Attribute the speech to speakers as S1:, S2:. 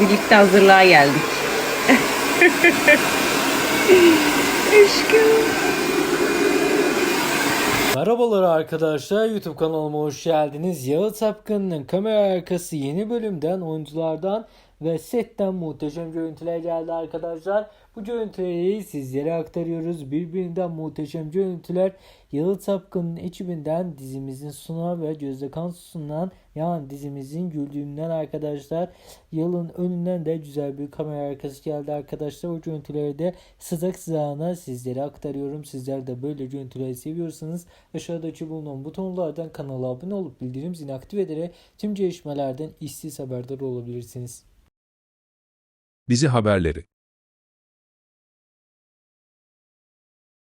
S1: birlikte hazırlığa geldik. Aşkım.
S2: Merhabalar arkadaşlar YouTube kanalıma hoş geldiniz. Yağız Sapkın'ın kamera arkası yeni bölümden oyunculardan ve setten muhteşem görüntüler geldi arkadaşlar. Bu görüntüleri sizlere aktarıyoruz. Birbirinden muhteşem görüntüler Yağız Sapkın'ın ekibinden dizimizin Suna ve Gözde Kansu sunulan yani dizimizin güldüğünden arkadaşlar. Yılın önünden de güzel bir kamera arkası geldi arkadaşlar. O görüntüleri de sıcak sıcağına sizlere aktarıyorum. Sizler de böyle görüntüleri seviyorsanız aşağıdaki bulunan butonlardan kanala abone olup bildirim zilini aktif ederek tüm gelişmelerden işsiz haberdar olabilirsiniz.
S3: Dizi haberleri